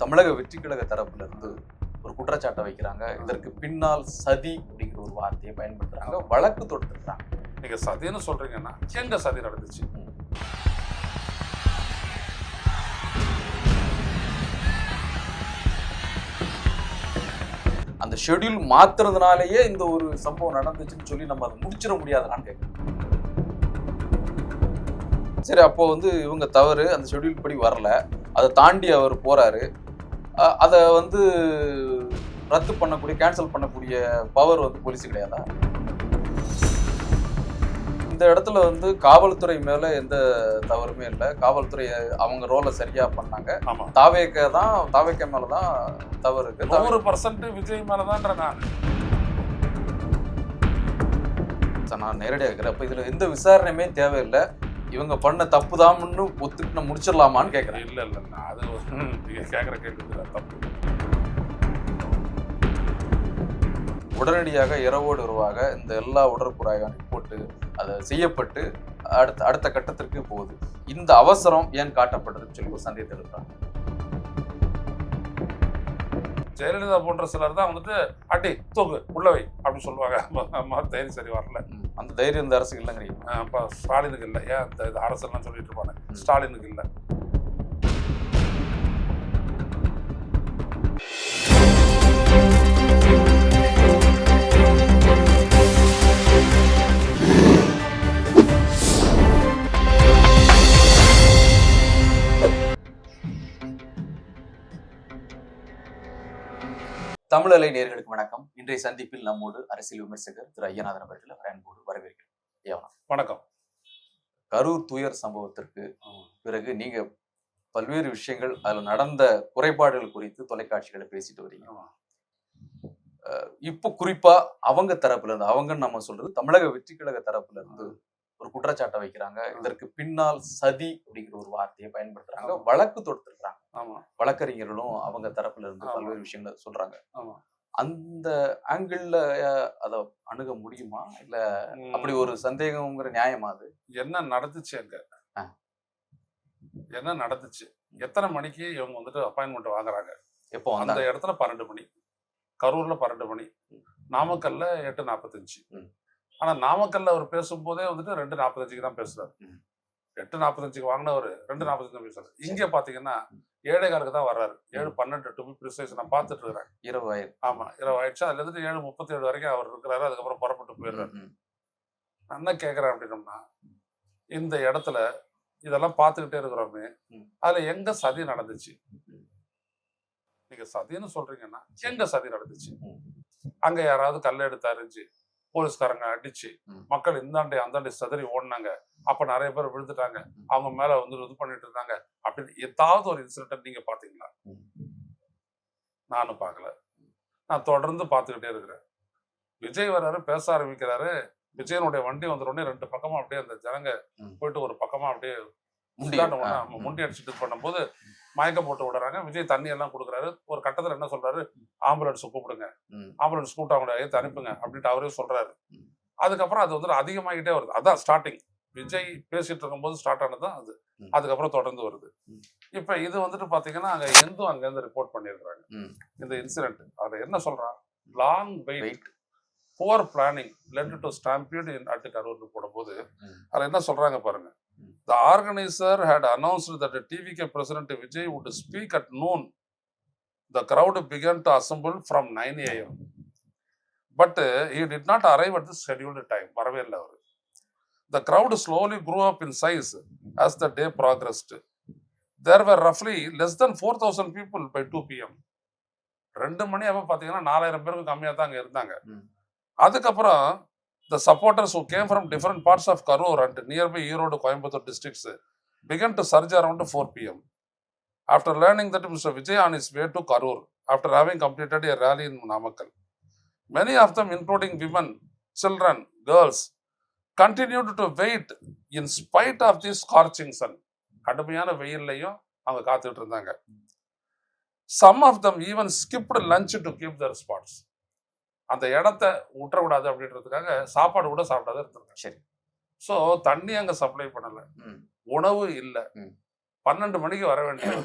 தமிழக வெற்றி கழக தரப்புல இருந்து ஒரு குற்றச்சாட்டை வைக்கிறாங்க. இதற்கு பின்னால் சதி அப்படிங்கிற ஒரு வார்த்தையை பயன்படுத்துறாங்க. வழக்கு தொடுத்துருக்காங்க நீங்க சதின்னு சொல்றீங்கன்னா எங்க சதி நடந்துச்சு. அந்த ஷெட்யூல் மாத்துறதுனாலயே இந்த ஒரு சம்பவம் நடந்துச்சுன்னு சொல்லி நம்ம அதை முடிச்சிட முடியாதுன்னு கேட்குறேன் சரி அப்போ வந்து இவங்க தவறு. அந்த ஷெட்யூல் படி வரல. அதை தாண்டி அவர் போறாரு. அதை வந்து ரத்து பண்ணக்கூடிய கேன்சல் பண்ணக்கூடிய பவர் வந்து போலீஸ் கிடையாதா? இந்த இடத்துல வந்து காவல்துறை மேல எந்த தவறுமே இல்லை. காவல்துறை அவங்க ரோலை சரியா பண்ணாங்க. தாவேக்க தான் தாவேக்க மேல தான் தவறு இருக்கு. நூறு பர்சன்ட் விஜய் மேலதான்ற நான். நான் நேரடியாக இருக்கிறேன் அப்போ இதுல எந்த விசாரணையுமே தேவையில்லை. இவங்க பண்ண தப்பு தான்னு ஒத்துக்கிட்டு முடிச்சிடலாமான்னு கேட்குறேன் இல்ல இல்ல. அது ஒரு- நீங்க கேக்குற கேள்வி தப்பு. உடனடியாக இரவோடு இரவாக இந்த எல்லா உடற்புறாயும் போட்டு அதை செய்யப்பட்டு அடுத்த அடுத்த கட்டத்திற்கு போகுது. இந்த அவசரம் ஏன் காட்டப்பட்டதுன்னு சொல்லி ஒரு சந்தேகத்தை எழுப்புறாங்க. ஜெயலலிதா போன்ற சிலர் தான் வந்துட்டு அடி தூக்கு உள்ள வை அப்படின்னு சொல்லுவாங்க. அம்மா, தைரியம் சரி வரல. அந்த தைரியம் இந்த அரசுக்கு இல்லைங்கிறீங்க. அப்ப ஸ்டாலினுக்கு இல்லை. ஏன் இந்த அரசெல்லாம் சொல்லிட்டு இருப்பாங்க. ஸ்டாலினுக்கு இல்லை. தமிழலை நேர்களுக்கு வணக்கம். இன்றைய சந்திப்பில் நம்மோடு அரசியல் விமர்சகர் திரு ஐயநாதன் அவர்கள் அன்போடு வரவேற்கிறேன் ஐயா, வணக்கம். கரூர் துயர் சம்பவத்திற்கு பிறகு நீங்க பல்வேறு விஷயங்கள் அதுல நடந்த குறைபாடுகள் குறித்து தொலைக்காட்சிகளை பேசிட்டு வரீங்க. இப்போ குறிப்பா அவங்க தரப்புல இருந்து அவங்கன்னு நம்ம சொல்றது தமிழக வெற்றி கழக தரப்புல இருந்து ஒரு குற்றச்சாட்டை வைக்கிறாங்க. இதற்கு பின்னால் சதி அப்படிங்கிற ஒரு வார்த்தையை பயன்படுத்துறாங்க. வழக்கு தொடுத்துருக்காங்க ஆமா வழக்கறிஞர்களும் அவங்க தரப்புல இருந்து ஆமா. பல்வேறு விஷயங்களை சொல்றாங்க. ஆமா. அந்த ஆங்கிள் அதை அணுக முடியுமா? இல்ல. அப்படி ஒரு சந்தேகம்ங்கிற நியாயமா அது? என்ன நடந்துச்சு அங்க. என்ன நடந்துச்சு? எத்தனை மணிக்கு இவங்க வந்துட்டு அப்பாயின்மெண்ட் வாங்குறாங்க? எப்போ அந்த இடத்துல பன்னெண்டு மணி. கரூர்ல பன்னெண்டு மணி. நாமக்கல்ல எட்டு நாற்பத்தஞ்சு. ஆனா நாமக்கல்ல அவர் பேசும்போதே வந்துட்டு ரெண்டு நாற்பத்தஞ்சுக்கு தான் பேசுறாரு. எட்டு நாற்பத்தஞ்சுக்கு வாங்கினவர் ரெண்டு நாற்பத்தஞ்சு பேசுறாரு இங்க பாத்தீங்கன்னா ஏழேகாலுக்கு தான் வர்றாரு. ஏழு பன்னெண்டு டு பி ப்ரிசைஸ் நான் பார்த்துட்டு இருக்கிறேன். இரவு ஆயிரம் ஆமா இரவு ஆயிடுச்சு அதுல இருந்து ஏழு முப்பத்தி ஏழு வரைக்கும் அவர் இருக்கிறாரு. அதுக்கப்புறம் புறப்பட்டு போயிடுறாரு. நான் என்ன கேட்குறேன் அப்படின்னம்னா இந்த இடத்துல இதெல்லாம் பார்த்துக்கிட்டே இருக்கிறோமே. அதுல எங்க சதி நடந்துச்சு? ம். நீங்க சதின்னு சொல்றீங்கன்னா எங்க சதி நடந்துச்சு. அங்க யாராவது கல்ல எடுத்து அறிஞ்சு போலீஸ்காரங்க அடிச்சு. மக்கள் இந்தாண்டி அந்தாண்டி சதறி ஓடினாங்க. அப்ப நிறைய பேர் விழுந்துட்டாங்க. அவங்க மேல வந்து இது பண்ணிட்டு இருந்தாங்க. அப்படின்னு ஏதாவது ஒரு இன்சிடென்ட் நீங்க பாத்தீங்களா. நானும் பார்க்கல. நான் தொடர்ந்து பார்த்துக்கிட்டே இருக்கிறேன். விஜய் வர்றாரு பேச ஆரம்பிக்கிறாரு. விஜயனுடைய வண்டி வந்த உடனே ரெண்டு பக்கமா அப்படியே அந்த ஜனங்க. போயிட்டு ஒரு பக்கமா அப்படியே முண்டி. அடிச்சுட்டு பண்ணும்போது மயக்கம் போட்டு விடுறாங்க விஜய் தண்ணி எல்லாம் கொடுக்குறாரு ஒரு கட்டத்துல என்ன சொல்றாரு ஆம்புலன்ஸ் கூப்பிடுங்க. ஆம்புலன்ஸ் கூட்ட அவங்கள ஏத்து அனுப்புங்க அப்படின்ட்டு அவரே சொல்றாரு. அதுக்கப்புறம் அது வந்து அதிகமாகிட்டே வருது அதான் ஸ்டார்டிங் விஜய் பேசிட்டு இருக்கும்போது ஸ்டார்ட் ஆனது தான் அது. அதுக்கப்புறம் தொடர்ந்து வருது. இப்ப இது வந்துட்டு பாத்தீங்கன்னா அங்க எந்தும் அங்க இருந்து ரிப்போர்ட் பண்ணியிருக்காங்க ம். இந்த இன்சிடென்ட் அது என்ன சொல்றான் long wait. Poor planning led to stampede in at கரூர்னு போடும்போது ம். அதுல என்ன சொல்றாங்க பாருங்க the organiser had announced that the TVK president Vijay would speak at noon the crowd began to assemble from 9 am but uh, he did not arrive at the scheduled time வரவே இல்லை அவர் the crowd slowly grew up in size as the day progressed there were roughly less than 4000 people by 2 pm ரெண்டு மணி அப்ப பாத்தீங்கன்னா நாலாயிரம் பேருக்கு கம்மியா தான் அங்க இருந்தாங்க. அதுக்கப்புறம் the supporters who came from different parts of Karur and nearby Erode, Coimbatore districts began to surge around 4 p.m. After learning that Mr. Vijay on his way to Karur, after having completed a rally in Namakkal, many of them, including women, children, girls, continued to wait in spite of the scorching sun. கடுமையான வெயில்லையும் அவங்க காத்துட்டு இருந்தாங்க some of them even skipped lunch to keep their spots அந்த இடத்த விட்டுறக்கூடாது அப்படின்றதுக்காக சாப்பாடு கூட சாப்பிடாத இருந்திருக்காங்க சரி. ஸோ தண்ணி அங்க சப்ளை பண்ணல. உணவு இல்ல. பன்னெண்டு மணிக்கு வர வேண்டியது.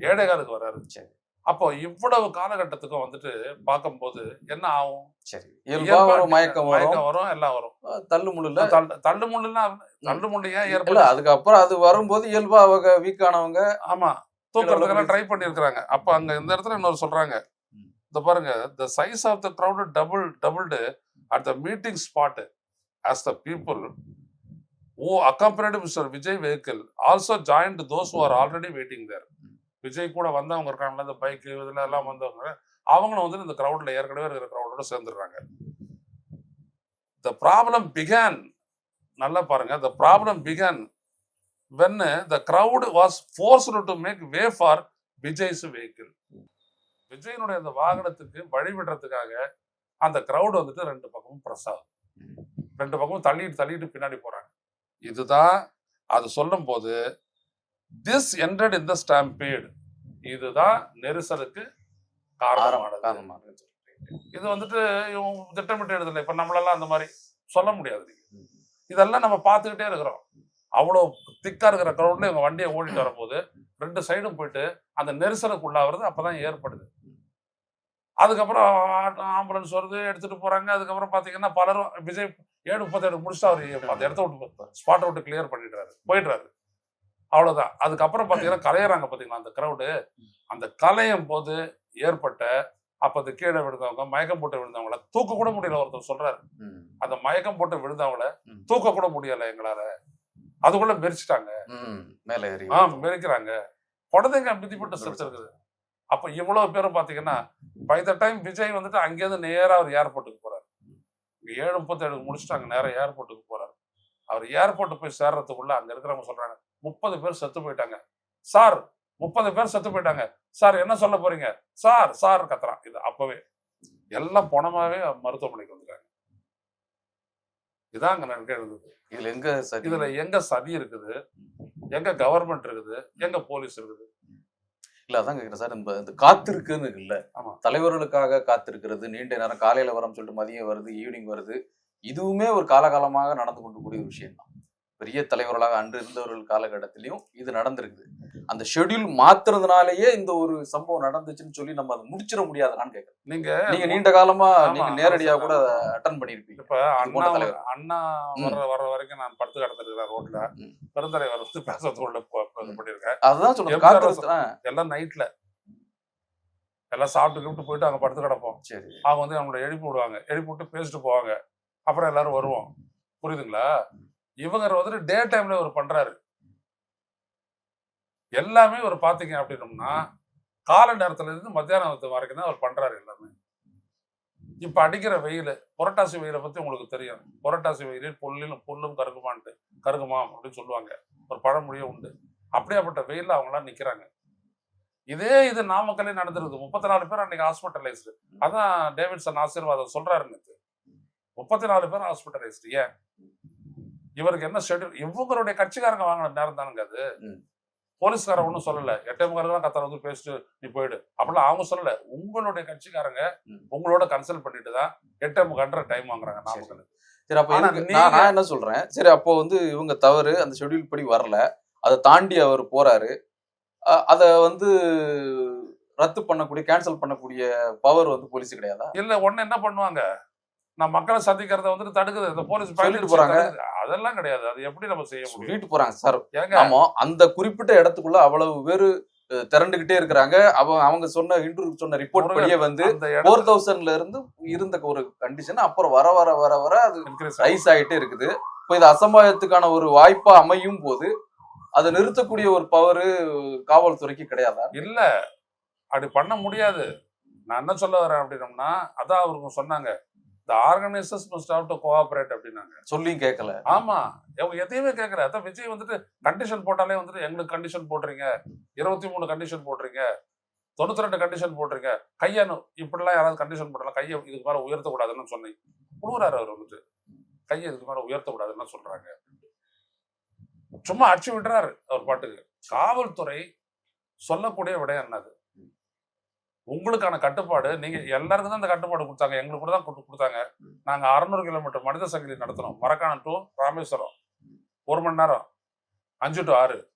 ஏழை காலுக்கு வராரு. சரி. அப்போ இவ்வளவு காலகட்டத்துக்கும் வந்துட்டு பார்க்கும்போது என்ன ஆகும்? சரி. மயக்கம் வரும். மயக்கம் வரும் எல்லாம் வரும். தள்ளு முள்ளுல. தள்ளு- தள்ளு முள்ளுன்னா தள்ளு முள்ளு ஏன் இல்ல ஏற்படும் அதுக்கப்புறம் அது வரும்போது இயல்பா அவங்க வீக் ஆனவங்க ஆமா. தூக்குறதுக்கெல்லாம் ட்ரை பண்ணியிருக்கிறாங்க. அப்ப அங்க இந்த இடத்துல இன்னொரு சொல்றாங்க. ம். இந்த பாருங்க the size of the crowd double doubled at the meeting spot as the people who accompanied Mr Vijay vehicle also joined those are already waiting there Vijay கூட வந்தவங்க இருக்காங்கல்ல இந்த பைக் இதில் எல்லாம் வந்தவங்க அவங்களும் வந்து இந்த க்ரௌடில் ஏற்கனவே இருக்கிற க்ரௌடோட சேர்ந்துடுறாங்க. த ப்ராப்ளம் பிகான் நல்லா பாருங்க the problem began when the crowd was forced to make way for Vijay's vehicle விஜயனுடைய அந்த வாகனத்துக்கு வழி விடுறதுக்காக அந்த crowd வந்துட்டு ரெண்டு பக்கமும் ப்ரெஸ் ஆகுது. ரெண்டு பக்கமும் தள்ளிட்டு தள்ளிட்டு பின்னாடி போறாங்க. இதுதான் அது சொல்லும் போது this ended in the stampede. இதுதான் நெரிசலுக்கு காரணமானது. இது வந்துட்டு இவங்க திட்டமிட்டு எழுதலை. இப்ப நம்மளெல்லாம் அந்த மாதிரி சொல்ல முடியாது. இதெல்லாம் நம்ம பார்த்துக்கிட்டே இருக்கிறோம். அவ்வளோ திக்கா இருக்கிற க்ரௌட்ல இவங்க வண்டியை ஓடிட்டு வரும்போது ரெண்டு சைடும் போயிட்டு அந்த நெரிசலுக்கு உள்ளாகிறது அப்பதான் ஏற்படுது. அதுக்கப்புறம் ஆம்புலன்ஸ் வருது எடுத்துட்டு போறாங்க. அதுக்கப்புறம் பாத்தீங்கன்னா பலரும் விஜய் ஏழு முப்பத்தேழு முடிச்சுட்டு அவர் அந்த இடத்த விட்டு ஸ்பாட்டை விட்டு கிளியர் பண்ணிடுறாரு. போயிடுறாரு. அவ்வளவுதான். அதுக்கப்புறம் பாத்தீங்கன்னா கலையறாங்க பாத்தீங்களா அந்த கிரௌடு அந்த கலையும் போது ஏற்பட்ட அப்ப அந்த கீழே விழுந்தவங்க மயக்கம் போட்டு விழுந்தவங்கள தூக்க கூட முடியல ஒருத்தர் சொல்றாரு. அந்த மயக்கம் போட்டு விழுந்தவங்கள. தூக்க கூட முடியல எங்களால. அதுக்குள்ள மெரிச்சிட்டாங்க. மேல ஏறி ஆ மெரிக்கிறாங்க குழந்தைங்க மிதிப்பட்டு செத்துருக்குது அப்ப இவ்வளவு பேரும் பாத்தீங்கன்னா பை த டைம் விஜய் வந்துட்டு அங்கேருந்து நேரா அவர் ஏர்போர்ட்டுக்கு போறாரு. ஏழு முப்பத்தேழு முடிச்சுட்டு நேரா ஏர்போர்ட்டுக்கு போறாரு. அவர் ஏர்போர்ட் போய் சேர்றதுக்குள்ள அங்க இருக்கிறவங்க சொல்றாங்க முப்பது பேர் செத்து போயிட்டாங்க. சார் முப்பது பேர் செத்து போயிட்டாங்க. சார் என்ன சொல்ல போறீங்க? சார் சார் கத்துறான். இது அப்பவே எல்லாம் பணமாவே மருத்துவமனைக்கு வந்துட்டாங்க. இதான் அங்க நடக்க இருந்தது. இதுல எங்க இதுல எங்க சதி இருக்குது? எங்க கவர்மெண்ட் இருக்குது? எங்க போலீஸ் இருக்குது? இல்ல அதான் கேக்குறேன் சார். இந்த இந்த காத்திருக்குன்னு இல்ல ஆமா. தலைவர்களுக்காக காத்திருக்கிறது நீண்ட நேரம் காலையில வரோம்னு சொல்லிட்டு மதியம் வருது ஈவினிங் வருது இதுவுமே ஒரு காலகாலமாக நடந்து கொண்டு கூடிய ஒரு விஷயம் தான் பெரிய தலைவர்களாக அன்று இருந்தவர்கள் காலகட்டத்திலையும் இது நடந்திருக்குது. அந்த ஷெட்யூல் மாத்துறதுனாலயே இந்த ஒரு சம்பவம் நடந்துச்சுன்னு சொல்லி நம்ம அதை முடிச்சிட முடியாதான்னு கேட்கறேன் நீங்க நீங்க நீண்ட காலமா நீங்க நேரடியா கூட அட்டன் பண்ணிருப்பீங்க. இப்ப அண்ணா. அண்ணா வர்ற வர்ற வரைக்கும் நான் படுத்து கிடந்திருக்கிறேன் ரோட்ல. பெருந்தலைவர் வந்து பேசுறதுக்குள்ள பண்ணிருக்கேன் அதுதான் ஆ, எல்லாம் நைட்ல. எல்லாம் சாப்பிட்டு கிப்ட்டு போயிட்டு அங்க படுத்து கிடப்போம். சரி. அவங்க வந்து அவங்கள எழுப்பி விடுவாங்க. எழுப்பி விட்டு பேசிட்டு போவாங்க. அப்புறம் எல்லாரும் வருவோம். புரியுதுங்களா? இவங்க வந்துட்டு டே டைம்ல ஒரு பண்றாரு. எல்லாமே ஒரு பாத்தீங்க அப்படின்னோம்னா கால நேரத்துல இருந்து மத்தியானம் வரைக்கும் தான் அவர் பண்றாரு எல்லாமே. இப்ப அடிக்கிற வெயில் புரட்டாசி வெயிலை பத்தி உங்களுக்கு தெரியும். புரட்டாசி வெயிலில் புல்லிலும் புல்லும் கருகுமான்ட்டு கருகுமாம் அப்படின்னு சொல்லுவாங்க. ஒரு பழமொழியே உண்டு. அப்படியாப்பட்ட வெயில்ல அவங்களாம் நிக்கிறாங்க. இதே இது நாமக்கல்லே நடந்திருக்கு முப்பத்தி நாலு பேர் அன்னைக்கு ஹாஸ்பிட்டலைஸ்டு அதான் டேவிட்சன் ஆசீர்வாதம் சொல்றாரு முப்பத்தி நாலு பேர் ஹாஸ்பிட்டலைஸ்டு ஏன்? இவருக்கு என்ன ஷெட்யூல் இவங்களுடைய கட்சிக்காரங்க வாங்கின நேரம் தானுங்க அது. போலீஸ்காரன் ஒன்றும் சொல்லல. எட்டே முக்கால் தான் கத்தர் வந்து பேசிட்டு நீ போயிடு. அப்படிலாம் அவங்க சொல்லல. உங்களுடைய கட்சிக்காரங்க. உங்களோட கன்சல்ட் பண்ணிட்டு தான் எட்டே முக்கால்ன்ற டைம் வாங்குறாங்க நாமக்கல் சரி. அப்ப நான் என்ன சொல்றேன்? சரி அப்போ வந்து இவங்க தவறு அந்த ஷெட்யூல் படி வரல. அதை தாண்டி அவர் போறாரு. அத வந்து ரத்து பண்ணக்கூடிய கேன்சல் பண்ணக்கூடிய பவர் வந்து போலீஸ் கிடையாதா? இல்ல ஒண்ணு என்ன பண்ணுவாங்க? நான் மக்களை சந்திக்கிறத வந்துட்டு தடுக்குது. இந்த போலீஸ் சொல்லிட்டு போறாங்க. அதெல்லாம் கிடையாது. அது எப்படி நம்ம செய்ய முடியும்? சொல்லிட்டு போறாங்க சார். ஏங்க? ஆமா அந்த குறிப்பிட்ட இடத்துக்குள்ள அவ்வளவு பேரு திரண்டுகிட்டே இருக்கிறாங்க. அவங்க அவங்க சொன்ன இன்டர்வியூ சொன்ன ரிப்போர்ட் படியே வந்து ஃபோர் தௌசண்ட்ல இருந்து இருந்த ஒரு கண்டிஷன் அப்புறம் வர வர வர வர அது ரைஸ் ஆயிட்டே இருக்குது. இப்போ இது அசம்பாவிதத்துக்கான ஒரு வாய்ப்பா அமையும் போது அதை நிறுத்தக்கூடிய ஒரு பவர் காவல்துறைக்கு கிடையாதா? இல்ல. அப்படி பண்ண முடியாது. நான் என்ன சொல்ல வரேன் அப்படின்னம்னா அதான் அவருக்கு சொன்னாங்க. இந்த organisers must have to cooperate அப்படின்னாங்க. சொல்லியும் கேட்கல ஆமா. அவங்க எதையுமே கேட்கல அதான் விஜய் வந்துட்டு கண்டிஷன் போட்டாலே வந்துட்டு எங்களுக்கு கண்டிஷன் போடுறீங்க. இருபத்தி மூணு கண்டிஷன் போடுறீங்க. தொண்ணூத்தி ரெண்டு கண்டிஷன் போடுறீங்க. கையை இப்படிலாம் யாராவது கண்டிஷன் போடலாம் கையை இதுக்கு மேல உயர்த்தக்கூடாதுன்னு சொன்னீங்க கொடுக்குறாரு அவர் வந்துட்டு. கையை இதுக்கு மேல உயர்த்தக்கூடாதுன்னு சொல்றாங்க. சும்மா அடிச்சு விடுறாரு அவர் பாட்டுக்கு. காவல்துறை சொல்லக்கூடிய விடயம் என்னது? உங்களுக்கான கட்டுப்பாடு. நீங்க எல்லாருக்கும் தான் அந்த கட்டுப்பாடு கொடுத்தாங்க. எங்களுக்கு கூட தான் கொடுத்து- கொடுத்தாங்க. நாங்க அறுநூறு கிலோமீட்டர் மனித சங்கிலி நடத்தினோம். மரக்காணம் டு ராமேஸ்வரம். ஒரு மணி நேரம். அஞ்சு டு ஆறு.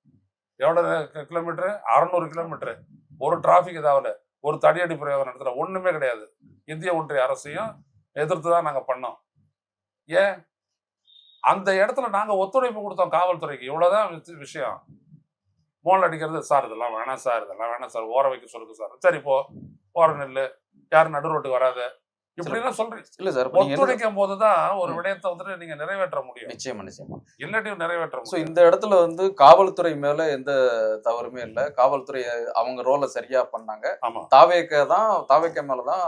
எவ்வளவு கிலோமீட்டரு? அறுநூறு கிலோமீட்டரு. ஒரு டிராஃபிக் இதாகல ஒரு தடியடி பிரயோகம் நடத்தல. ஒன்றுமே கிடையாது. இந்திய ஒன்றிய அரசையும் எதிர்த்து தான் நாங்கள் பண்ணோம். ஏன்? அந்த இடத்துல நாங்கள் ஒத்துழைப்பு கொடுத்தோம் காவல்துறைக்கு. இவ்வளோதான் விஷயம். மோல் அடிக்கிறது சார் இதெல்லாம் வேணாம் சார் இதெல்லாம் வேணாம் சார் ஓர வைக்க சொல்லுங்க சார். சரி போ. ஓர நெல்லு. யாரும் நடு ரோட்டுக்கு வராத. இப்படிலாம் சொல்றீங்க. இல்ல சார் இப்ப ஒத்துழைக்கும் போதுதான் ஒரு ம். விடயத்தை வந்துட்டு நீங்க நிறைவேற்ற முடியும். நிச்சயமா நிச்சயமா. இல்லாட்டியும் நிறைவேற்ற சோ முடியும் இந்த இடத்துல வந்து காவல்துறை மேல எந்த தவறுமே இல்ல. காவல்துறை அவங்க ரோலை சரியா பண்ணாங்க. ஆமா. தாவேக்க தான் தாவேக்க மேலதான்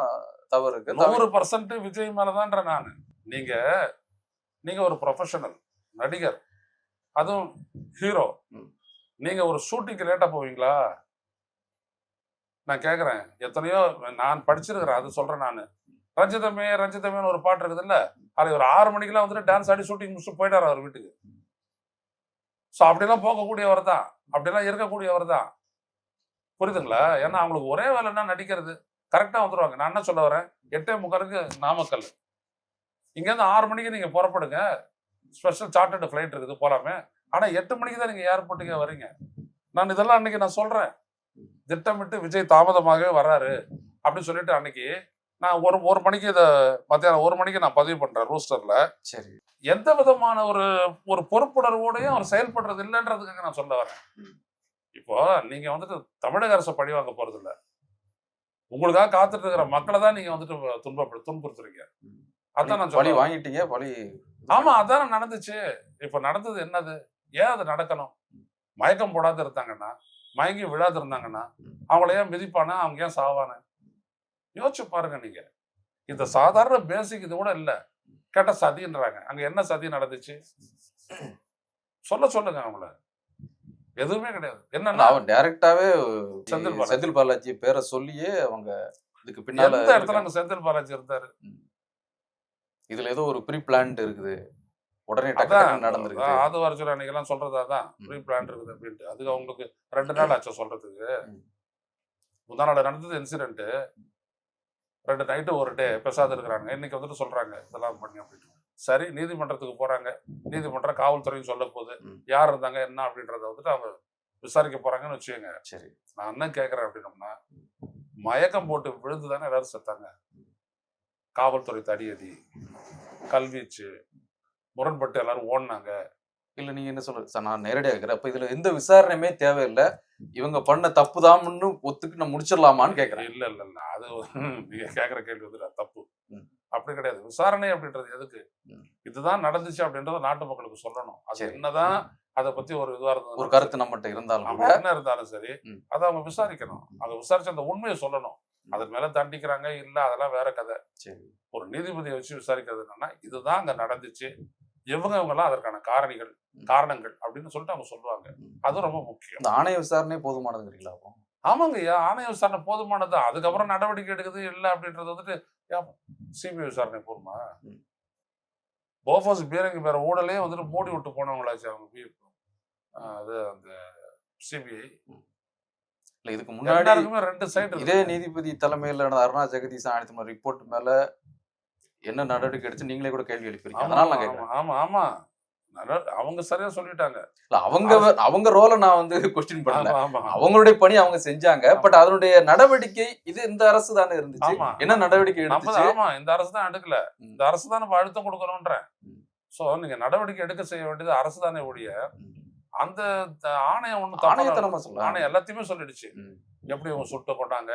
தவறு இருக்கு. நூறு பர்சன்ட் விஜய் மேலதான்ற நான். நீங்க நீங்க ஒரு ப்ரொஃபஷனல் நடிகர் அதுவும் ஹீரோ நீங்க ஒரு ஷூட்டிங்க்கு லேட்டா போவீங்களா? நான் கேக்குறேன். எத்தனையோ நான் படிச்சிருக்கிறேன். அது சொல்றேன் நான். ரஞ்சிதமே ரஞ்சிதமேன்னு ஒரு பாட்டு இருக்குது இல்ல அது ஒரு ஆறு மணிக்கெல்லாம் வந்துட்டு டான்ஸ் ஆடி ஷூட்டிங் முடிச்சுட்டு போயிட்டாரு அவர் வீட்டுக்கு. ஸோ அப்படிலாம் போகக்கூடியவர் தான். அப்படிலாம் இருக்கக்கூடியவர் தான். புரியுதுங்களா? ஏன்னா அவங்களுக்கு ஒரே வேலைன்னா நடிக்கிறது. கரெக்டா வந்துருவாங்க. நான் என்ன சொல்ல வரேன்? எட்டே முக்காலுக்கு நாமக்கல். இங்கேருந்து ஆறு மணிக்கு நீங்க புறப்படுங்க. ஸ்பெஷல் சார்ட்டர்டு ஃப்ளைட் இருக்குது போகலாமே ஆனா எட்டு மணிக்கு தான் நீங்க ஏர்போர்ட்டுக்கே வரீங்க. நான் இதெல்லாம் அன்னைக்கு நான் சொல்றேன். திட்டமிட்டு விஜய் தாமதமாகவே வர்றாரு அப்படின்னு சொல்லிட்டு அன்னைக்கு நான் ஒரு ஒரு மணிக்கு இதை மத்தியானம் ஒரு மணிக்கு நான் பதிவு பண்றேன் ரூஸ்டர்ல சரி. எந்த விதமான ஒரு ஒரு பொறுப்புணர்வோடையும் அவர் செயல்படுறது இல்லைன்றதுக்காக நான் சொல்ல வரேன். இப்போ நீங்க வந்துட்டு தமிழக அரசை பழி வாங்க போறது இல்ல. உங்களுக்காக காத்துட்டு இருக்கிற மக்களை தான் நீங்க வந்துட்டு துன்பப்படு துன்புறுத்துறீங்க. அதான் நான் சொல்ல வாங்கிட்டீங்க பழி ஆமா அதான் நடந்துச்சு. இப்ப நடந்தது என்னது? ஏன் அது நடக்கணும்? மயக்கம் போடாத இருந்தாங்கன்னா மயங்கி விழாது இருந்தாங்கன்னா அவங்கள ஏன் மிதிப்பானா? அவங்க ஏன் சாவான? யோசிச்சு பாருங்க நீங்க. இந்த சாதாரண பேசிக் இது கூட இல்ல. கேட்ட சதின்றாங்க. அங்க என்ன சதி நடந்துச்சு? சொல்ல சொல்லுங்க அவங்கள. எதுவுமே கிடையாது. என்னன்னா அவன் டைரக்டாவே செந்தில். செந்தில் பாலாஜி பேரை சொல்லியே அவங்க இதுக்கு பின்னால இடத்துல. அங்க செந்தில் பாலாஜி இருந்தாரு? இதுல ஏதோ ஒரு ப்ரீ பிளான்ட் இருக்குது. உடனே டக்கு அதான் டக்குன்னு நடந்திருக்குது. ஆது வருஷம் அன்னைக்கு எல்லாம் சொல்றது அதான். ப்ரீ பிளான் இருக்குது அப்படின்ட்டு. அதுக்கு அவங்களுக்கு ரெண்டு நாள் ஆச்சு சொல்றதுக்கு. ம். முந்தா நாள் நடந்தது இன்சிடென்ட் ரெண்டு நைட்டு ஒரு டே பெசாது இருக்கிறாங்க. இன்னைக்கு வந்துட்டு சொல்றாங்க இதெல்லாம் பண்ணி அப்படின்ட்டு சரி நீதிமன்றத்துக்கு போறாங்க. நீதிமன்றம் காவல்துறையும் சொல்ல போகுது. யார் இருந்தாங்க என்ன அப்படின்றத வந்துட்டு அவங்க விசாரிக்க போறாங்கன்னு வச்சுக்கோங்க. சரி. நான் என்ன கேட்கறேன் அப்படின்னோம்னா மயக்கம் போட்டு விழுந்து தானே எல்லாரும் செத்தாங்க. காவல்துறை தடியடி கல்வீச்சு முரண்பட்டு எல்லாரும் ஓடினாங்க. இல்ல நீங்க என்ன சொல்றது? சார் நான் நேரடியா கேக்குறேன் அப்ப இதுல எந்த விசாரணையுமே தேவையில்லை. இவங்க பண்ண தப்புதான்னு ஒத்துக்கு நான் முடிச்சிடலாமான்னு கேக்குறேன் இல்ல இல்ல இல்ல. அது ஒரு- நீங்க கேக்குற கேள்வி வந்து அது தப்பு. அப்படி கிடையாது. விசாரணை அப்படின்றது எதுக்கு. இதுதான் நடந்துச்சு அப்படின்றத நாட்டு மக்களுக்கு சொல்லணும். அது. என்னதான் அதை பத்தி ஒரு இதுவா இருந்தது ஒரு கருத்து நம்மகிட்ட இருந்தாலும் என்ன இருந்தாலும் சரி. அதை அவங்க விசாரிக்கணும். அவங்க விசாரிச்சு அந்த உண்மையை சொல்லணும். அதன் மேல தண்டிக்கிறாங்க இல்ல அதெல்லாம் வேற கதை. சரி. ஒரு நீதிபதியை வச்சு விசாரிக்கிறது என்னன்னா இதுதான் அங்க நடந்துச்சு. இவங்க இவங்கெல்லாம் அதற்கான காரணிகள். காரணங்கள் அப்படின்னு சொல்லிட்டு அவங்க சொல்லுவாங்க. அது ரொம்ப முக்கியம். இந்த ஆணைய விசாரணை போதுமானதுங்கிறீங்களா அப்போ? ஆமாங்க ஐயா ஆணைய விசாரணை போதுமானது அதுக்கப்புறம் நடவடிக்கை எடுக்குது இல்லை அப்படின்றது வந்துட்டு சிபிஐ விசாரணை போதுமா. போஃபோஸ் பீரங்கி பேர ஊழலே வந்துட்டு மூடி விட்டு போனவங்களாச்சு அவங்க அது அந்த சிபிஐ. இல்ல இதுக்கு முன்னாடி ரெண்டு சைடு இதே நீதிபதி தலைமையில் நடந்த அருணா ஜெகதீசன் ஆணையத்தின் ரிப்போர்ட் மேல என்ன நடவடிக்கை எடுத்து நீங்களே கூட கேள்வி எழுப்பிருக்கீங்க அதனால நான் கேட்கறேன். ஆமா ஆமா அவங்க சரியா சொல்லிட்டாங்க. இல்ல அவங்க அவங்க ரோலை நான் வந்து கொஸ்டின் பண்ணல. அவங்களுடைய பணி அவங்க செஞ்சாங்க. பட் அதனுடைய நடவடிக்கை இது இந்த அரசு தானே இருந்துச்சு. என்ன நடவடிக்கை நம்ம எடுத்துச்சு ஆமா இந்த அரசு தான் எடுக்கல. இந்த அரசு தான் நம்ம அழுத்தம் கொடுக்கணும்ன்றேன். ம். சோ நீங்க நடவடிக்கை எடுக்க செய்ய வேண்டியது அரசு தானே ஒழிய. அந்த ஆணையம் ஒண்ணு ஆணையத்தை நம்ம சொல்லலாம். ஆணையம் எல்லாத்தையுமே சொல்லிடுச்சு. எப்படி இவங்க சுட்டு கொண்டாங்க.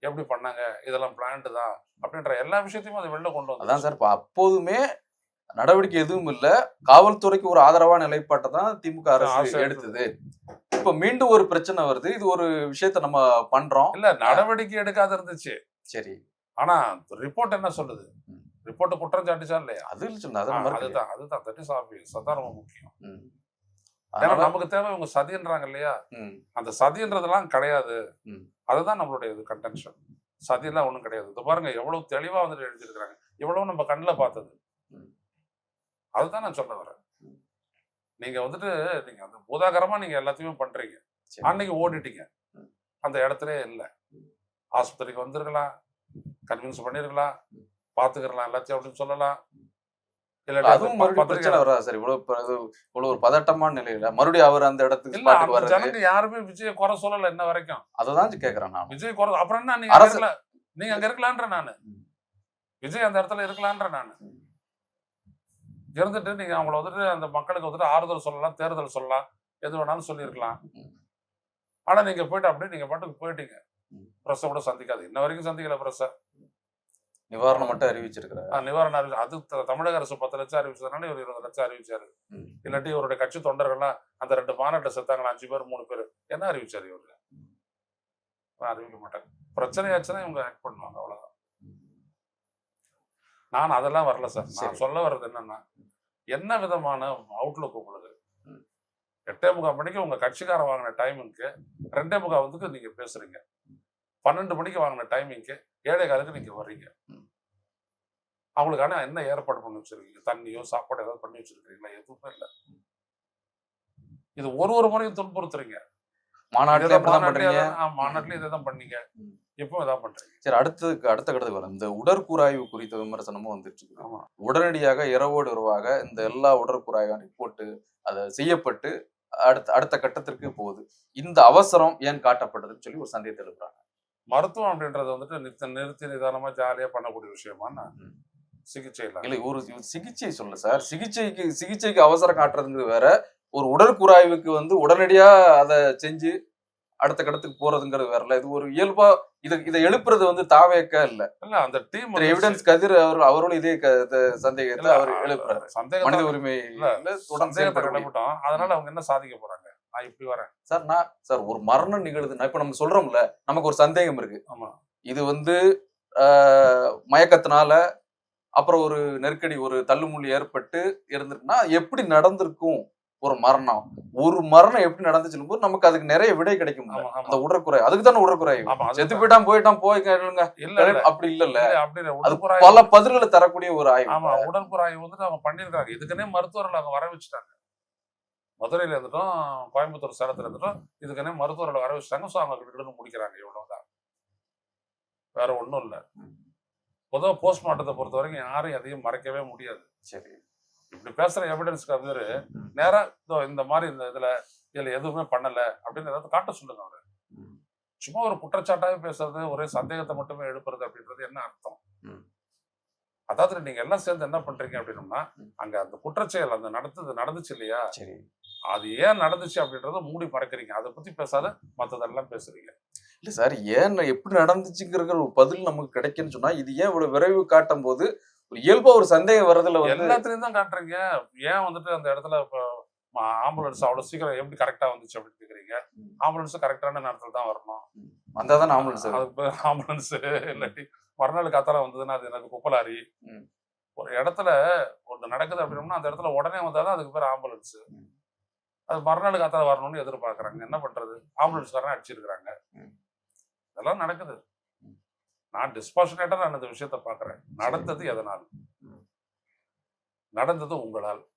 எப்படி பண்ணாங்க? இதெல்லாம் பிளான்ட் தான் அப்படின்ற எல்லா விஷயத்தையும் அது வெளில கொண்டு வந்து அதான் சார் இப்ப அப்போதுமே நடவடிக்கை எதுவும் இல்ல. காவல்துறைக்கு ஒரு ஆதரவான நிலைப்பாட்டை தான் திமுக அரசு எடுத்தது. இப்ப மீண்டும் ஒரு பிரச்சனை வருது. இது ஒரு விஷயத்த நம்ம பண்றோம். இல்ல நடவடிக்கை எடுக்காத இருந்துச்சு. சரி. ஆனா ரிப்போர்ட் என்ன சொல்லுது. ரிப்போர்ட் குற்றம் சாட்டுச்சா இல்லையா? அது சொன்ன அதுதான் அதுதான். தட் இஸ் ஆப்வியஸ் அதான் ரொம்ப முக்கியம். ஏன்னா நமக்கு தேவை இவங்க சதின்றாங்க இல்லையா. அந்த சதின்றதெல்லாம் கிடையாது. அதுதான் நம்மளுடைய இது கன்டென்ஷன் சதியெல்லாம் ஒண்ணும் கிடையாது. இது பாருங்க எவ்வளவு தெளிவா வந்துட்டு எழுதியிருக்கிறாங்க. எவ்வளவு நம்ம கண்ணில் பார்த்தது. அதுதான் நான் சொல்ல வரேன். நீங்க வந்துட்டு நீங்க அந்த பூதாகரமா நீங்க எல்லாத்தையுமே பண்றீங்க. அன்னைக்கு ஓடிட்டீங்க. அந்த இடத்துல இல்ல. ஆஸ்பத்திரிக்கு வந்திருக்கலாம். கன்வின்ஸ் பண்ணிருக்கலாம். பாத்துக்கலாம் எல்லாத்தையும் அப்படின்னு சொல்லலாம். அதுவும் பிரச்சனை வராது சார். இவ்வளவு ஒரு பதட்டமான நிலையில மறுபடியும் அவர் அந்த இடத்துக்கு ஜனங்க யாருமே விஜய குறை சொல்லல இன்ன வரைக்கும். அததான் கேக்குறேன் நான். விஜய் குறை அப்புறம் என்ன நீங்க அங்க நீங்க இருக்கலான்ற நானு. விஜய் அந்த இடத்துல இருக்கலான்ற நானு. இருந்துட்டு நீங்க அவங்கள வந்துட்டு அந்த மக்களுக்கு வந்துட்டு ஆறுதல் சொல்லலாம் தேர்தல் சொல்லலாம் எது வேணாலும் சொல்லியிருக்கலாம். ம். ஆனா நீங்க போயிட்டு அப்படியே நீங்க பாட்டுக்கு போயிட்டீங்க. ம். பிரஸ்ஸை கூட சந்திக்காது. இன்ன வரைக்கும் சந்திக்கல பிரஸ்ஸை நிவாரணம் மட்டும் அறிவிச்சிருக்கிறார். நிவாரண அறிவிச்சு அது தமிழக அரசு பத்து லட்சம் அறிவிச்சதுனால இவர் இருபது லட்சம் அறிவிச்சாரு. இல்லாட்டி இவருடைய கட்சி தொண்டர்கள்லாம் அந்த ரெண்டு மாநாட்டை செத்தாங்களா அஞ்சு பேர் மூணு பேர் என்ன அறிவிச்சாரு இவரு? அறிவிக்க மாட்டேன். பிரச்சனையாச்சுன்னா இவங்க ஆக்ட் பண்ணுவாங்க அவ்வளவுதான். நான் அதெல்லாம் வரல சார். நான். சொல்ல வர்றது என்னன்னா என்ன விதமான அவுட்லுக் உங்களுக்கு. எட்டே முக்கால் மணிக்கு உங்க கட்சிக்காரன் வாங்கின டைமிங்க்கு ரெண்டே முக்கால் வந்துக்கு நீங்க பேசுறீங்க. பன்னெண்டு மணிக்கு வாங்கின டைமிங்க்கு ஏழை காலுக்கு நீங்க வர்றீங்க. அவங்களுக்கான என்ன ஏற்பாடு பண்ணி வச்சிருக்கீங்க? தண்ணியோ சாப்பாடு ஏதாவது பண்ணி வச்சிருக்கீங்களா? எதுவுமே இல்லை. இது ஒரு ஒரு முறையும் துன்புறுத்துறீங்க. மாநாட்டில் மாநாட்டிலே இதை தான் பண்ணீங்க. இப்போ இதான் பண்றீங்க. சரி அடுத்ததுக்கு அடுத்த கட்டத்துக்கு வரும். இந்த உடற்கூராய்வு குறித்த விமர்சனமும் வந்துட்டு இருக்கு ஆமா. உடனடியாக இரவோடு இரவாக இந்த எல்லா உடற்கூராய்வும் ரிப்போர்ட் அதை செய்யப்பட்டு அடுத்த அடுத்த கட்டத்திற்கு போகுது. இந்த அவசரம் ஏன் காட்டப்பட்டதுன்னு சொல்லி ஒரு சந்தேகத்தை எழுப்புறாங்க. மருத்துவம் அப்படின்றது வந்துட்டு நிறுத்த நிறுத்தி நிதானமா ஜாலியா பண்ணக்கூடிய விஷயமா ம். சிகிச்சை இல்லை ஒரு சிகிச்சை சொல்ல சார். சிகிச்சைக்கு சிகிச்சைக்கு அவசரம் காட்டுறதுங்கிறது வேற. ஒரு உடற்கூராய்வுக்கு வந்து உடனடியா அதை செஞ்சு அடுத்த கட்டத்துக்கு போறதுங்கிறது வேறல இது ஒரு இயல்பா இதை இதை எழுப்புறது வந்து தாவேக்க இல்ல. இல்ல அந்த டீம் எவிடன்ஸ் கதிர் அவர் அவரும் இதே சந்தேகத்தை அவர் எழுப்புறாரு. மனித உரிமை தொடர்ந்து அதனால அவங்க என்ன சாதிக்க போறாங்க? நான் இப்படி வரேன். சார் நான் சார் ஒரு மரணம் நிகழுதுன்னா இப்ப நம்ம சொல்றோம்ல நமக்கு ஒரு சந்தேகம் இருக்கு. ஆமா. இது வந்து மயக்கத்தினால அப்புறம் ஒரு நெருக்கடி ஒரு தள்ளுமுள்ளி ஏற்பட்டு இருந்திருக்குன்னா எப்படி நடந்திருக்கும் ஒரு மரணம்? ஒரு மரணம் எப்படி நடந்துச்சுன்னு போது நமக்கு அதுக்கு நிறைய விடை கிடைக்கும் அந்த உடற்குறை அதுக்கு தானே உடற்குறை செத்து போயிட்டான் போயிட்டான் போய் கேளுங்க இல்ல அப்படி இல்ல, இல்ல. அது பல பதில்களை தரக்கூடிய ஒரு ஆய்வு. ஆமா உடற்புறாய்வு வந்துட்டு அவங்க பண்ணியிருக்காங்க இதுக்குன்னே மருத்துவர்கள் அவங்க வர வச்சுட்டாங்க. மதுரையில இருந்துட்டும் கோயம்புத்தூர் சேலத்துல இருந்துட்டும். இதுக்குன்னே மருத்துவர்களை வர வச்சுட்டாங்க. ஸோ அவங்க கிட்ட முடிக்கிறாங்க. இவ்வளவுதான் வேற ஒண்ணும் இல்ல. பொதுவாக போஸ்ட்மார்ட்டத்தை பொறுத்த வரைக்கும் யாரும் எதையும் மறைக்கவே முடியாது. சரி. இப்படி பேசுற எவிடன்ஸ்க்கு வந்து நேரா இதோ இந்த மாதிரி இந்த இதுல இதுல எதுவுமே பண்ணல அப்படின்னு ஏதாவது காட்ட சொல்லுங்க அவரு. சும்மா ஒரு குற்றச்சாட்டாவே பேசுறது ஒரே சந்தேகத்தை மட்டுமே எழுப்புறது அப்படின்றது என்ன அர்த்தம். அதாவது நீங்க எல்லாம் சேர்ந்து என்ன பண்றீங்க அப்படின்னம்னா. அங்க அந்த குற்றச்செயல் அந்த நடந்தது நடந்துச்சு இல்லையா? சரி. அது ஏன் நடந்துச்சு அப்படின்றத மூடி மறைக்கிறீங்க. அதை பத்தி பேசாத மத்ததெல்லாம் பேசுறீங்க. இல்ல சார் ஏன் எப்படி நடந்துச்சுங்கிற ஒரு பதில் நமக்கு கிடைக்குன்னு சொன்னா இது ஏன் இவ்வளவு விரைவு காட்டும் போது ஒரு இயல்பா ஒரு சந்தேகம் வர்றதுல வந்து எல்லாத்துலயும் தான் காட்டுறீங்க. ஏன் வந்துட்டு அந்த இடத்துல இப்போ ஆம்புலன்ஸ் அவ்வளவு சீக்கிரம் எப்படி கரெக்டா வந்துச்சு அப்படின்னு கேக்குறீங்க? ம். ஆம்புலன்ஸ் கரெக்டான நேரத்துல தான் வரணும். வந்தாதான் ஆம்புலன்ஸ் பேர் ஆம்புலன்ஸ் இல்லாட்டி மறுநாள் காத்தால வந்ததுன்னா அது எனக்கு குப்பலாரி. ஒரு இடத்துல ஒன்று நடக்குது அப்படின்னா அந்த இடத்துல உடனே வந்தாதான் அதுக்கு பேர் ஆம்புலன்ஸ். அது மறுநாள் காத்தால வரணும்னு எதிர்பார்க்கறாங்க. என்ன பண்றது? ஆம்புலன்ஸ்காரன் அடிச்சிருக்கிறாங்க. இதெல்லாம் நடக்குது. நான் டிஸ்பாஷனேட்டா நான் இந்த விஷயத்த பாக்குறேன் நடந்தது எதனால். நடந்தது உங்களால்.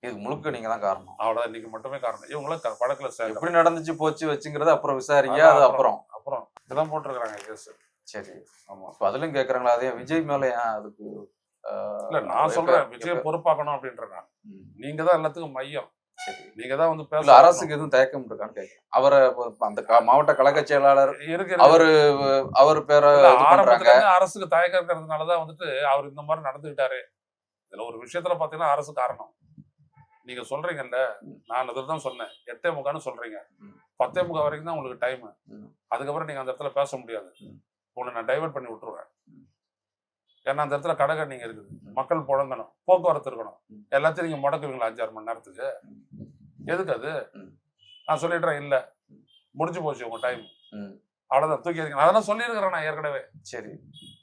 இது முழுக்க நீங்க தான் காரணம். அவ்வளவு இன்னைக்கு மட்டுமே காரணம். இவங்கள க- படக்குல சேர்க்க எப்படி நடந்துச்சு போச்சு வச்சுங்கிறத அப்புறம் விசாரிங்க. அது அப்புறம். அப்புறம். இதெல்லாம் போட்டிருக்கிறாங்க கேஸ் சரி. ஆமா. இப்ப அதுலயும் கேக்குறாங்களா? அதே விஜய் மேல ஏன் அதுக்கு இல்ல நான் சொல்றேன். விஜய பொறுப்பாக்கணும் அப்படின்றேன் நீங்க தான் எல்லாத்துக்கும் மையம். சரி நீங்க தான் வந்து பேச அரசுக்கு எதுவும் தயக்கம் இருக்கான்னு அவரை அந்த மாவட்ட கழக செயலாளர் இருக்கு அவரு அவர் பேரை அரசுக்கு தயக்கம் இருக்கிறதுனாலதான் வந்துட்டு அவர் இந்த மாதிரி நடந்துகிட்டாரு இதுல ஒரு விஷயத்துல பாத்தீங்கன்னா அரசு காரணம் நீங்க சொல்றீங்கல்ல. நான் தான் சொன்னேன் எட்டே முக்கான்னு சொல்றீங்க. பத்தே முக்கா வரைக்கும் தான் உங்களுக்கு டைம். அதுக்கப்புறம் நீங்க அந்த இடத்துல பேச முடியாது. உங்களை நான் டைவர்ட் பண்ணி விட்டுருவேன். ஏன்னா அந்த இடத்துல கடை நீங்க இருக்குது. மக்கள் புழங்கணும் போக்குவரத்து இருக்கணும். எல்லாத்தையும் நீங்க முடக்குவீங்களா அஞ்சாறு மணி நேரத்துக்கு? எதுக்கு அது. நான் சொல்லிடுறேன் இல்ல. முடிஞ்சு போச்சு உங்க டைம் ம், அவ்வளவுதான் தூக்கி எறிங்க. அதெல்லாம் சொல்லியிருக்கிறேன் நான் ஏற்கனவே. சரி.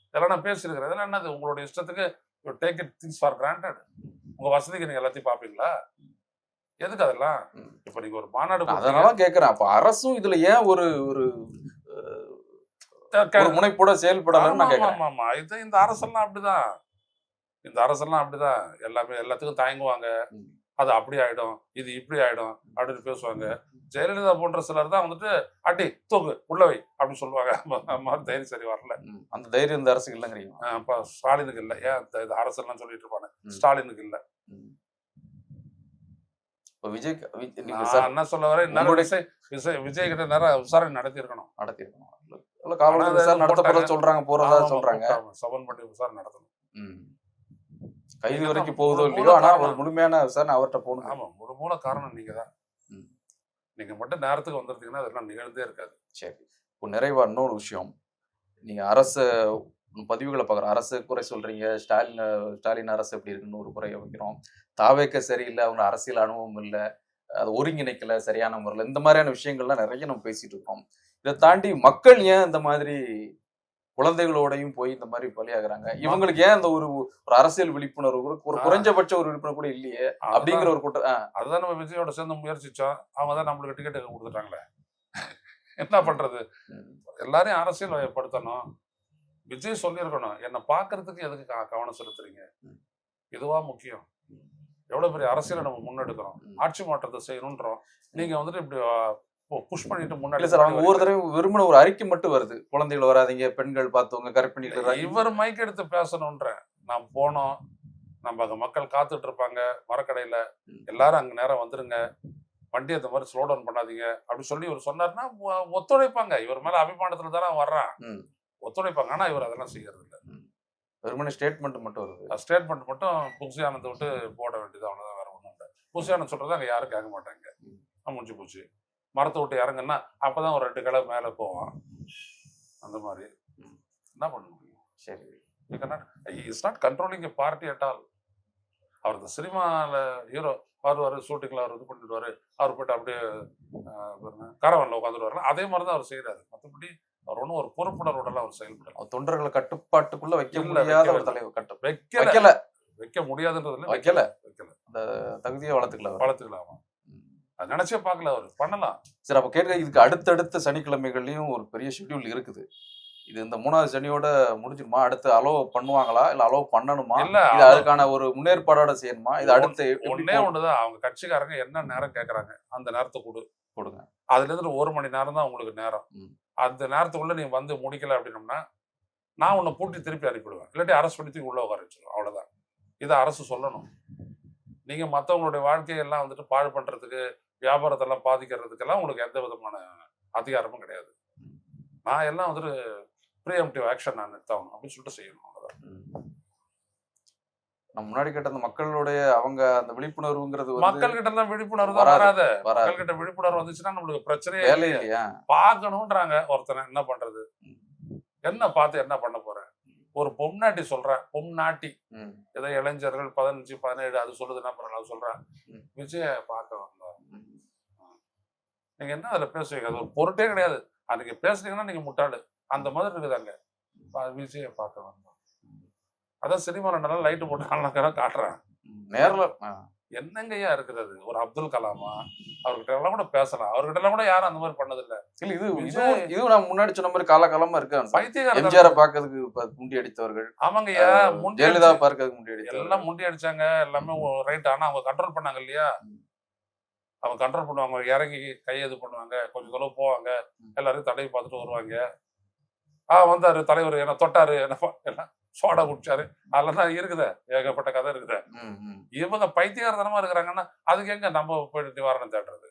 இதெல்லாம் நான் பேசியிருக்கிறேன். இதெல்லாம் என்னது? உங்களோட இஷ்டத்துக்கு take it things for granted உங்க வசதிக்கு நீங்க எல்லாத்தையும் பாப்பீங்களா எதுக்கு அதெல்லாம். இப்ப நீங்க ஒரு மாநாடு அதனால கேக்குறேன். அப்ப அரசும் இதுல ஏன் ஒரு. ஒரு முனைப்போட செயல்படலன்னு ஆமா. இது இந்த அரசெல்லாம் அப்படிதான். இந்த அரசெல்லாம் அப்படிதான். எல்லாமே எல்லாத்துக்கும் தயங்குவாங்க. அது அப்படி ஆயிடும். இது இப்படி ஆயிடும். அப்படின்னு பேசுவாங்க. ஜெயலலிதா போன்ற சிலர் தான் வந்துட்டு அடி தூக்கு உள்ள வை அப்படின்னு சொல்லுவாங்க. மாதிரி தைரியம் சரி வரல. அந்த தைரியம் இந்த அரசுக்கு இல்லைங்கிறீங்க. இப்ப ஸ்டாலினுக்கு இல்லை. ஏன் இந்த அரசெல்லாம் சொல்லிட்டு இருப்பாங்க ம். ஸ்டாலினுக்கு இல்லை. இப்ப விஜய் என்ன சொல்ல உங்களுடைய- விஜய் கிட்ட நேரம் விசாரணை நடத்தி இருக்கணும் நடத்திருக்கணும் இல்ல காவல்துறை விசாரணை நடத்த போறதா போட்டாங்க. சொல்றாங்க போறதா சொல்றாங்க. சபன் பண்ணி விசாரணை நடத்தணும். கைது வரைக்கும் போகுதோ இல்லையோ ஆனா ஒரு முழுமையான விசாரணை அவர்கிட்ட போகணும். ஆமா ஒரு மூல காரணம் நீங்க தான். நீங்க மட்டும் நேரத்துக்கு வந்திருந்தீங்கன்னா அதெல்லாம் நிகழ்ந்தே இருக்காது. சரி. இப்போ நிறைவா இன்னொரு விஷயம். நீங்க அரசு பதிவுகளை பார்க்குறோம். அரசு குறை சொல்றீங்க. ஸ்டாலின் ஸ்டாலின் அரசு எப்படி இருக்குன்னு ஒரு குறைய வைக்கிறோம். தாவேக்க சரியில்லை. அவங்க அரசியல் அனுபவம் இல்லை. அது ஒருங்கிணைக்கல சரியான முறையில். இந்த மாதிரியான விஷயங்கள்லாம் நிறைய நம்ம பேசிட்டு இருக்கோம். இதை தாண்டி மக்கள் ஏன் இந்த மாதிரி குழந்தைகளோடையும் போய் இந்த மாதிரி பலியாகிறாங்க? இவங்களுக்கு ஏன் இந்த ஒரு ஒரு அரசியல் விழிப்புணர்வு ஒரு. குறைஞ்சபட்ச ஒரு விழிப்புணர்வு கூட இல்லையே? அப்படிங்கிற ஒரு கூட்டம் அதுதான் நம்ம விஜயோட சேர்ந்து முயற்சிச்சோம். அவங்க தான் நம்மளுக்கு டிக்கெட் கொடுத்துட்டாங்களே. என்ன பண்றது? எல்லாரையும் அரசியல் வயப்படுத்தணும் விஜய் சொல்லியிருக்கணும். என்னை பார்க்கறதுக்கு எதுக்கு கவனம் செலுத்துறீங்க. இதுவா முக்கியம். எவ்வளவு பெரிய அரசியலை நம்ம முன்னெடுக்கிறோம். ஆட்சி மாற்றத்தை செய்யணுன்றோம். நீங்க வந்துட்டு இப்படி புஷ் பண்ணிட்டு முன்னாடி சார் அவங்க ஒவ்வொரு தடவை விரும்பின ஒரு அறிக்கை மட்டும் வருது. குழந்தைகள் வராதீங்க பெண்கள் பார்த்தவங்க கற்பிணிகள். இவர் மைக் எடுத்து பேசணுன்ற நான் போனோம். நம்ம அங்க மக்கள் காத்துட்டு இருப்பாங்க மரக்கடையில. எல்லாரும் அங்க நேரம் வந்துருங்க. வண்டி அந்த மாதிரி ஸ்லோ டவுன் பண்ணாதீங்க. அப்படி சொல்லி இவர் சொன்னாருன்னா ஒ- ஒத்துழைப்பாங்க. இவர் மேல அபிமானத்துல தானே வர்றான். ஒத்துழைப்பாங்க. ஆனா இவர் அதெல்லாம் செய்யறது இல்ல. வெறுமனே ஸ்டேட்மெண்ட் மட்டும் வருது. ஸ்டேட்மெண்ட் மட்டும் புக்ஸி ஆனந்தை விட்டு போட வேண்டியது அவ்வளவுதான். வேற ஒண்ணும் இல்லை. புக்ஸி ஆனந்த் சொல்றது அங்க யாரும் கேட்க மாட்டாங்க. முடிஞ்சு போச்சு. மரத்தை விட்டு இறங்குன்னா அப்பதான் ஒரு ரெண்டு கிளை மேல போவான். அந்த மாதிரி. என்ன பண்ண முடியும்? சரி. It's not controlling a party at all அவர் இந்த சினிமாவில் ஹீரோ வருவார் ஷூட்டிங்கில் அவர் இது பண்ணிடுவார். அவர் போயிட்டு அப்படியே கரவனில் உட்காந்துருவார்ல அதே மாதிரி தான் அவர் செய்கிறாரு மற்றபடி அவர் ஒன்றும் ஒரு பொறுப்புணர்வோடலாம் அவர் செயல்படல. தொண்டர்களை கட்டுப்பாட்டுக்குள்ள வைக்க முடியாத ஒரு. தலைவர் கட்டு வைக்கல. வைக்கல. வைக்க முடியாதுன்றதுல வைக்கல. வைக்கல. அந்த தகுதியை வளர்த்துக்கல அவர். வளர்த்துக்கலாமா அது நினைச்சே பார்க்கல அவர். பண்ணலாம். சரி அப்ப கேட்க இதுக்கு அடுத்தடுத்த சனிக்கிழமைகள்லயும் ஒரு பெரிய ஷெட்யூல் இருக்குது. இது இந்த மூணாவது சனியோட முடிஞ்சிருமா? அடுத்து அலோவ் பண்ணுவாங்களா? இல்ல அலோவ் பண்ணணுமா? இல்ல, இது அதுக்கான ஒரு முன்னேற்பாடோட செய்யணுமா? இது அடுத்து ஒன்னே ஒண்ணுதான். அவங்க கட்சிக்காரங்க என்ன நேரம் கேட்கறாங்க அந்த நேரத்தை கொடு. கொடுங்க. அதுல இருந்து ஒரு மணி நேரம் தான் உங்களுக்கு நேரம். அந்த நேரத்துக்குள்ள நீ வந்து முடிக்கல அப்படின்னம்னா நான் உன்னை பூட்டி திருப்பி அனுப்பிடுவேன் இல்லாட்டி அரசு பண்ணி தூக்கி உள்ள உட்கார வச்சிருவேன். அவ்வளவுதான். இதை அரசு சொல்லணும். நீங்க மத்தவங்களுடைய வாழ்க்கையெல்லாம் வந்துட்டு பாழ் பண்றதுக்கு வியாபாரத்தெல்லாம் பாதிக்கிறதுக்கெல்லாம் உங்களுக்கு எந்த விதமான அதிகாரமும் கிடையாது நான் எல்லாம் வந்துட்டு ப்ரீஎம்டிவ் ஆக்ஷன் நான் எடுத்தாகணும் அப்படின்னு சொல்லிட்டு செய்யணும். நம்ம முன்னாடி கேட்ட அந்த மக்களுடைய அவங்க அந்த விழிப்புணர்வுங்கிறது மக்கள் கிட்ட எல்லாம் விழிப்புணர்வு வராது. மக்கள் கிட்ட விழிப்புணர்வு வந்துச்சுன்னா நம்மளுக்கு பிரச்சனையே இல்லையே. பார்க்கணுன்றாங்க ஒருத்தனை என்ன பண்றது என்ன பார்த்து என்ன பண்ண போறேன் ஒரு பொம்நாட்டி சொல்றேன் பொம்நாட்டி. ஏதோ இளைஞர்கள் பதினஞ்சு பதினேழு அது சொல்லுது என்ன பண்ணலாம் சொல்றேன். விஜய பார்க்க நீங்க என்ன அதுல பேசுவீங்க அது ஒரு பொருட்டே கிடையாது. அன்னைக்கு பேசுனீங்கன்னா நீங்க முட்டாளு. அந்த மாதிரி இருக்குதாங்க பா- விஜய பார்க்க வந்தோம். அதான் சினிமாவில் நல்லா லைட்டு போட்டு நல்லா காட்டுறேன். நேர்ல. என்னங்கய்யா இருக்கிறது? ஒரு அப்துல் கலாமா? அவர்கிட்ட எல்லாம் கூட பேசலாம். அவர்கிட்ட எல்லாம் கூட யாரும் அந்த மாதிரி பண்ணதில்ல. இல்ல இது இதுவும் நான் முன்னாடி சொன்ன மாதிரி காலகாலமா இருக்கு. பைத்தியக்காரன் எம்ஜிஆரை பார்க்கறதுக்கு இப்ப முண்டி அடித்தவர்கள். முண்டி ஜெயலலிதா அடிச்சு- பார்க்கறதுக்கு முண்டி அடித்தவர்கள். எல்லாம் முண்டி அடிச்சாங்க. எல்லாமே ரைட் ஆனா அவங்க கண்ட்ரோல் பண்ணாங்க இல்லையா? அவங்க கண்ட்ரோல் பண்ணுவாங்க இறங்கி கையை இது பண்ணுவாங்க கொஞ்சம் தொலைவு போவாங்க எல்லாரையும் தடவி பார்த்துட்டு வருவாங்க. ஆ வந்தாரு தலைவர் என்ன தொட்டாரு என்ன சோடா குடிச்சாரு அதெல்லாம் தான் இருக்குதே ஏகப்பட்ட கதை இருக்குதே. இவங்க பைத்தியகாரத்தனமா இருக்கிறாங்கன்னா அதுக்கு எங்க நம்ம போயிட்டு நிவாரணம் தேடுறது?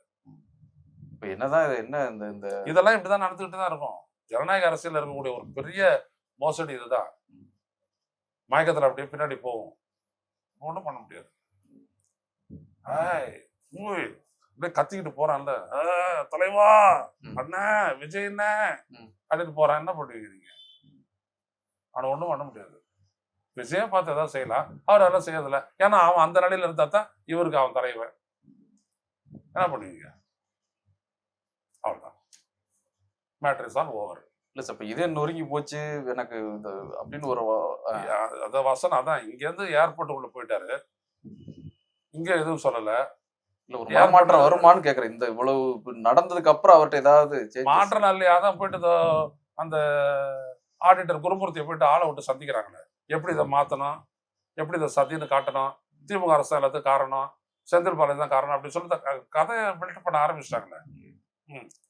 இப்ப என்னதான் இது என்ன இந்த இந்த இதெல்லாம் இப்படிதான் நடந்துகிட்டு தான் இருக்கும். ஜனநாயக அரசியல் இருக்கக்கூடிய ஒரு பெரிய மோசடி இதுதான். மயக்கத்துல அப்படியே பின்னாடி போகும். ஒன்றும் பண்ண முடியாது. ஊய், அப்படியே கத்திக்கிட்டு போறான்ல. "ஆ, தலைவா. அண்ணா விஜய் என்ன. அப்படின்னு போறான். என்ன பண்ணுவீங்க அவனை ஒன்றும் பண்ண முடியாது. விஜயை பார்த்து ஏதாவது செய்யலாம். அவர் அதெல்லாம் செய்யறதில்ல. ஏன்னா அவன் அந்த நிலையில இருந்தா தான் இவருக்கு அவன் தலைவன். என்ன பண்ணுவீங்க அவ்வளவுதான். மேட்ரிஸ் ஆல் ஓவர் இல்ல சார் இப்ப இதே நொறுங்கி போச்சு. எனக்கு இந்த அப்படின்னு ஒரு அத வசனம் அதான். இங்க இருந்து ஏர்போர்ட் உள்ள போயிட்டாரு. இங்க எதுவும் சொல்லல. இல்ல ஒரு மாற்றம்? வருமான்னு கேக்குறேன். இந்த இவ்வளவு நடந்ததுக்கு அப்புறம் அவர்ட்ட ஏதாவது மாற்றம் இல்லையா அதான் போயிட்டு அந்த ஆடிட்டர் குருமூர்த்தியை போயிட்டு ஆளை விட்டு சந்திக்கிறாங்களே. எப்படி இதை மாத்தணும்? எப்படி இதை சதின்னு காட்டணும்? திமுக அரசு எல்லாத்துக்கும் காரணம். செந்தில் பாலாஜி தான் காரணம் அப்படி சொல்லி கதையை பில்ட் பண்ண ஆரம்பிச்சிட்டாங்களே.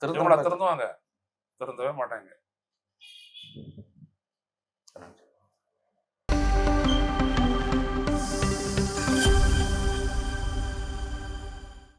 திருந்துவாங்க? திருந்தவே மாட்டாங்க.